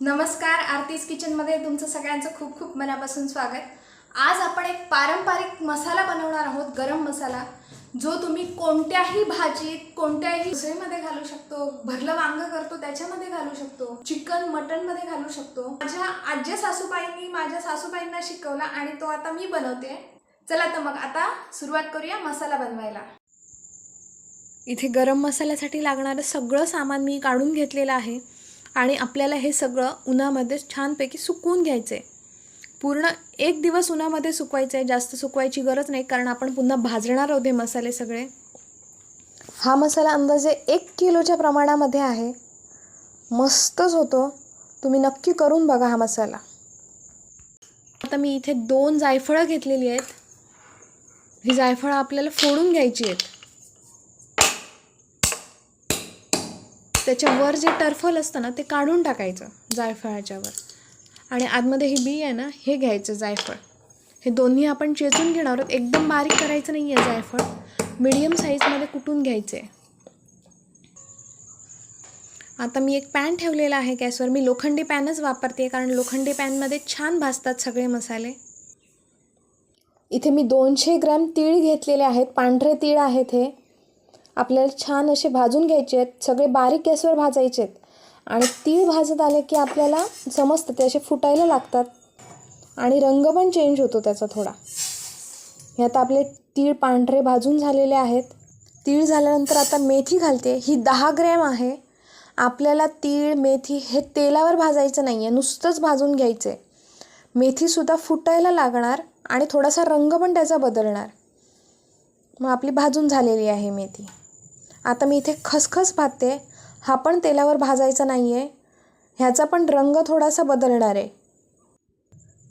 नमस्कार आरतीज किचनमध्ये तुमचं सगळ्यांचं खूप खूप मनापासून स्वागत. आज आपण एक पारंपरिक मसाला बनवणार आहोत गरम मसाला जो तुम्ही कोणत्याही भाजीत कोणत्याही उसळीमध्ये घालू शकतो भरलं वांग करतो त्याच्यामध्ये घालू शकतो चिकन मटनमध्ये घालू शकतो. माझ्या आजी सासूबाईंनी माझ्या सासूबाईंना शिकवला आणि तो आता मी बनवते. चला तर मग आता सुरुवात करूया मसाला बनवायला. इथे गरम मसाल्यासाठी लागणारं सगळं सामान मी काढून घेतलेलं आहे. आणि आपल्याला हे सगळं उन्हामध्ये छानपैकी सुकवून घ्यायचं आहे पूर्ण एक दिवस उन्हामध्ये सुकवायचं आहे जास्त सुकवायची गरज नाही कारण आपण पुन्हा भाजणार आहोत हे मसाले सगळे. हा मसाला अंदाजे एक किलोच्या प्रमाणामध्ये आहे. मस्तच होतो. तुम्ही नक्की करून बघा हा मसाला. आता मी इथे दोन जायफळं घेतलेली आहेत. ही जायफळं आपल्याला फोडून घ्यायची आहेत. त्याच्यावर जे टर्फल असतं ना ते काढून टाकायचं जायफळाच्यावर आणि आतमध्ये ही बी आहे ना हे घ्यायचं जायफळ. हे दोन्ही आपण चेचून घेणार आहोत. एकदम बारीक करायचं नाही आहे जायफळ मीडियम साईजमध्ये कुटून घ्यायचे आता मी एक पॅन ठेवलेला आहे गॅसवर. मी लोखंडी पॅनच वापरते कारण लोखंडी पॅनमध्ये छान भाजतात सगळे मसाले. इथे मी दोनशे ग्रॅम तीळ घेतलेले आहेत. पांढरे तीळ आहेत हे. आपल्याला छान असे भाजून घ्यायचे आहेत सगळे बारीक गॅसवर भाजायचे आहेत आणि तीळ भाजत आले की आपल्याला समजतं ते असे फुटायला लागतात. आणि रंग पण चेंज होतो त्याचा थोडा. हे आता आपले तीळ पांढरे भाजून झालेले आहेत. तीळ झाल्यानंतर आता मेथी घालते. ही दहा ग्रॅम आहे. आपल्याला तीळ मेथी हे तेलावर भाजायचं नाही आहे नुसतंच भाजून घ्यायचं आहे मेथीसुद्धा फुटायला लागणार आणि थोडासा रंग पण त्याचा बदलणार. मग आपली भाजून झालेली आहे मेथी. आता मी इथे खसखस भाजते हा पण तेलावर भाजायचा नाही आहे ह्याचा पण रंग थोडासा बदलणार आहे.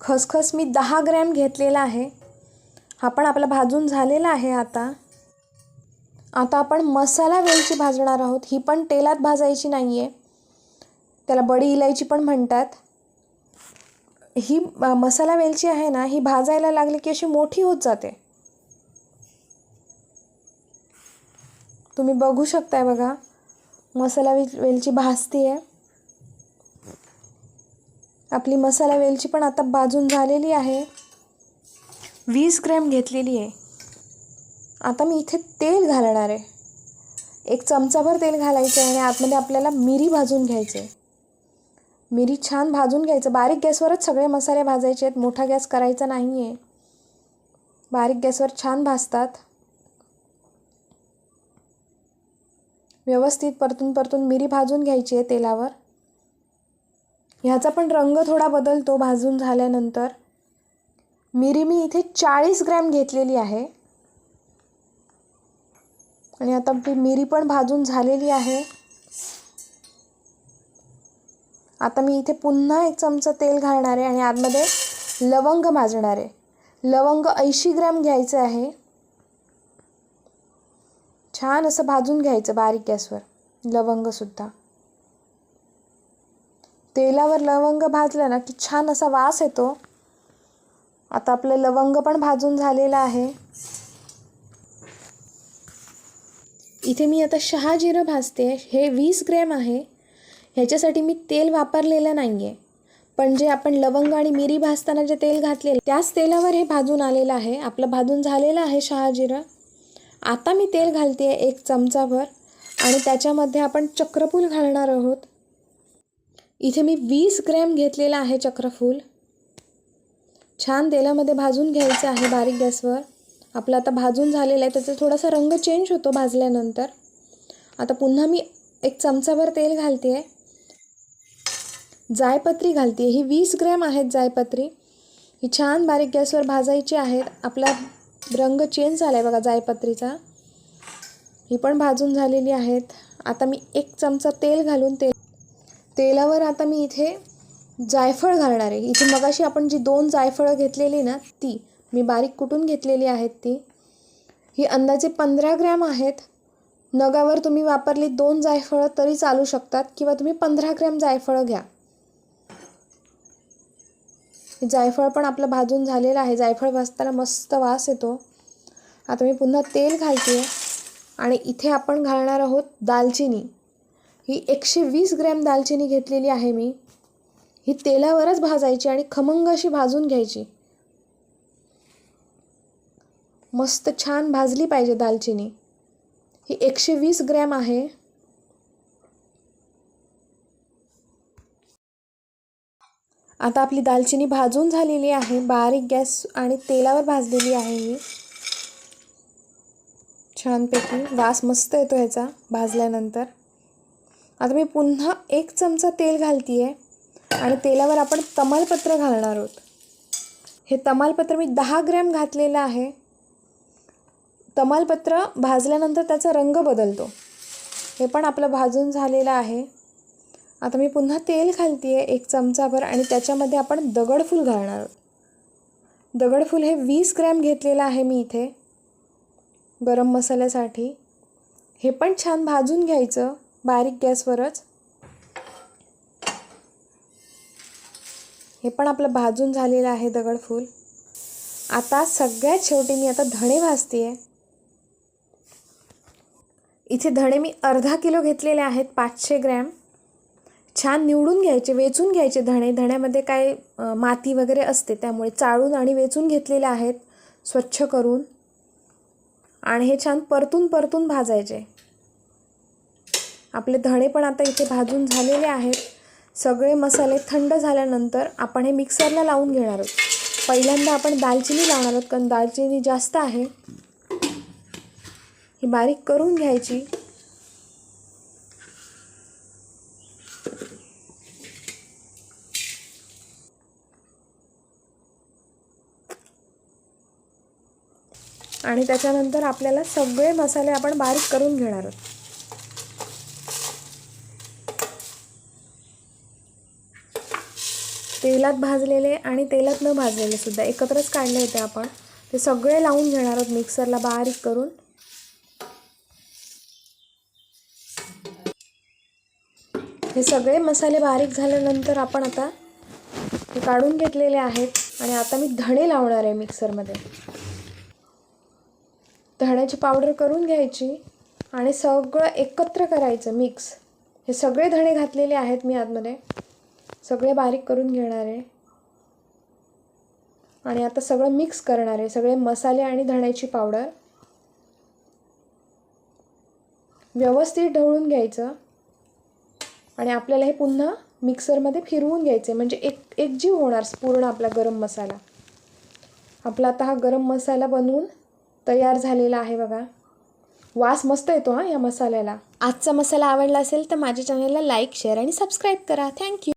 खसखस मी दहा ग्रॅम घेतलेला आहे. हा पण आपला भाजून झालेला आहे आता. आता आपण मसाला वेलची भाजणार आहोत. ही पण तेलात भाजायची नाही आहे त्याला बडी इलायची पण म्हणतात. ही मसाला वेलची आहे ना ही भाजायला लागली की अशी मोठी होत जाते. तुम्ही बघू शकताय बघा. मसाला वेलची भाजती आहे. आपली मसाला वेलची पण आता भाजून झालेली आहे. वीस ग्रॅम घेतलेली आहे. आता मी इथे तेल घालणार आहे. एक चमचाभर तेल घालायचं आहे आणि आतमध्ये आपल्याला मिरी भाजून घ्यायचे मिरी छान भाजून घ्यायचं. बारीक गॅसवरच सगळे मसाले भाजायचे आहेत. मोठा गॅस करायचा नाही आहे बारीक गॅसवर छान भाजतात. व्यवस्थित परतून परतून मिरी भाजून घ्यायची आहे तेलावर. ह्याचा पण रंग थोडा बदलतो भाजून झाल्यानंतर. मिरी मी इथे चाळीस ग्रॅम घेतलेली आहे. आणि आता आपली मिरी पण भाजून झालेली आहे. आता मी इथे पुन्हा एक चमचा तेल घालणार आहे आणि आतमध्ये लवंग भाजणार आहे. लवंग ऐंशी ग्रॅम घ्यायचं आहे. छान असं भाजून घ्यायचं बारीक गॅसवर लवंगसुद्धा. तेलावर लवंग भाजलं ना की छान असा वास येतो. आता आपलं लवंग पण भाजून झालेलं आहे. इथे मी आता शहाजिरं भाजते हे वीस ग्रॅम आहे. ह्याच्यासाठी मी तेल वापरलेलं नाही आहे पण जे आपण लवंग आणि मिरी भाजताना जे तेल घातलेलं त्याच तेलावर हे भाजून आलेलं आहे. आपलं भाजून झालेलं आहे शहाजिरं आता मी तेल घालते आहे एक चमचाभर आणि त्याच्यामध्ये आपण चक्रफूल घालणार आहोत. इथे मी वीस ग्रॅम घेतलेलं आहे चक्रफूल. छान तेलामध्ये भाजून घ्यायचं आहे बारीक गॅसवर. आपलं आता भाजून झालेलं आहे त्याचा थोडासा रंग चेंज होतो भाजल्यानंतर. आता पुन्हा मी एक चमचाभर तेल घालते आहे जायपत्री घालते ही वीस ग्रॅम आहेत जायपत्री. ही छान बारीक गॅसवर भाजायची आहेत. आपला रंग चेंज झाला आहे बघा जायपत्रीचा. ही पण भाजून झालेली आहेत. आता मी एक चमचा तेल घालून तेल तेलावर आता मी इथे जायफळ घालणार आहे. इथे मगाशी आपण जी दोन जायफळं घेतलेली ना ती मी बारीक कुटून घेतलेली आहेत ती. ही अंदाजे पंधरा ग्रॅम आहेत. नगावर तुम्ही वापरली दोन जायफळं तरी चालू शकतात किंवा तुम्ही पंधरा ग्रॅम जायफळं घ्या. जायफळ पण आपलं भाजून झालेलं आहे. जायफळ भाजताना मस्त वास येतो. आता मी पुन्हा तेल घालते आणि इथे आपण घालणार आहोत दालचिनी. ही एकशे वीस ग्रॅम दालचिनी घेतलेली आहे मी. ही तेलावरच भाजायची आणि खमंग अशी भाजून घ्यायची. मस्त छान भाजली पाहिजे दालचिनी. ही एकशे वीस ग्रॅम आहे. आता आपली दालचिनी भाजून झालेली आहे. बारीक गॅस आणि तेलावर भाजलेली आहे ही. छानपैकी वास मस्त येतो ह्याचा भाजल्यानंतर. आता मी पुन्हा एक चमचा तेल घालते आहे आणि तेलावर आपण तमालपत्र घालणार आहोत. हे तमालपत्र मी दहा ग्रॅम घातलेलं आहे. तमालपत्र भाजल्यानंतर त्याचा रंग बदलतो. हे पण आपलं भाजून झालेलं आहे. आता मी पुन्हा तेल घालते आहे एक चमचाभर आणि त्याच्यामध्ये आपण दगडफूल घालणार. दगडफूल हे वीस ग्रॅम घेतलेलं आहे मी इथे. गरम मसाल्यासाठी. हे पण छान भाजून घ्यायचं बारीक गॅसवरच. हे पण आपलं भाजून झालेलं आहे दगडफूल आता सगळ्यात शेवटी मी आता धणे भाजते आहे इथे धणे मी अर्धा किलो घेतलेले आहेत पाचशे ग्रॅम. छान निवडून घ्यायचे वेचून घ्यायचे धणे. धण्यामध्ये काय माती वगैरे असते त्यामुळे चाळून आणि वेचून घेतलेले आहेत स्वच्छ करून. आणि हे छान परतून परतून भाजायचे. आपले धणे पण आता इथे भाजून झालेले आहेत. सगळे मसाले थंड झाल्यानंतर आपण हे मिक्सरला लावून घेणार आहोत. पहिल्यांदा आपण दालचिनी लावणार आहोत कारण दालचिनी जास्त आहे. ही बारीक करून घ्यायची. आणि त्याच्यानंतर आपल्याला सगळे मसाले आपण बारीक करून घेणार आहोत. तेलात भाजलेले आणि तेलात न भाजलेले सुद्धा एकत्रच काढले होते आपण. ते सगळे लावून घेणार आहोत मिक्सरला बारीक करून. हे सगळे मसाले बारीक झाल्यानंतर आपण आता हे काढून घेतलेले आहेत आणि आता मी धणे लावणार आहे मिक्सरमध्ये. धण्याची पावडर करून घ्यायची आणि सगळं एकत्र करायचं मिक्स हे सगळे धणे घातलेले आहेत मी आतमध्ये. सगळे बारीक करून घेणार आहे. आणि आता सगळं मिक्स करणार आहे. सगळे मसाले आणि धण्याची पावडर. व्यवस्थित ढवळून घ्यायचं. आणि आपल्याला हे पुन्हा मिक्सरमध्ये फिरवून घ्यायचे म्हणजे एक एकजीव होणार पूर्ण आपला गरम मसाला. आपला आता हा गरम मसाला बनवून तयार झालेला आहे बघा. वास मस्त येतो हां या मसाल्याला. आजचा मसाला आवडला असेल तर माझ्या चॅनलला लाईक शेअर आणि सबस्क्राईब करा. Thank you